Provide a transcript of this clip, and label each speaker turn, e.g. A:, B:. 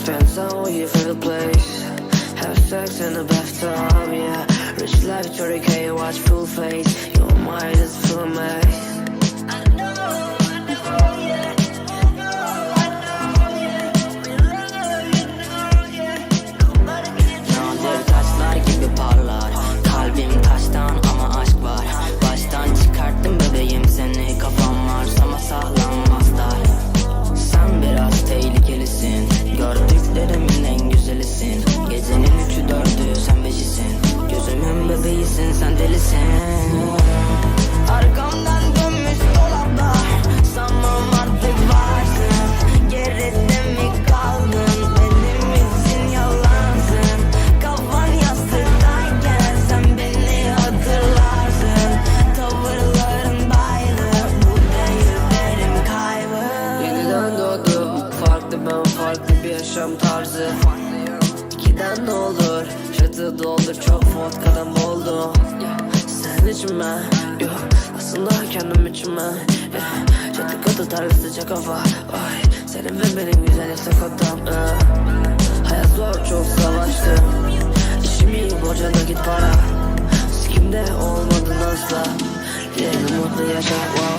A: Spend some weed for the place. Have sex in the bathtub, yeah. Rich life, 30k, watch full face. Your mind is full of maze. Yaşam tarzı. İkiden ne olur Şatı doldur çok vodkadan boldum İçme Yok aslında kendim içme yeah. Çatı katı tarla sıcak hava. Ay, Senin ve benim güzel yasak odam eh. Hayat zor çok savaştım. İşim iyi borcana git para. Sikimde olmadın asla. Yerini mutlu yaşa wow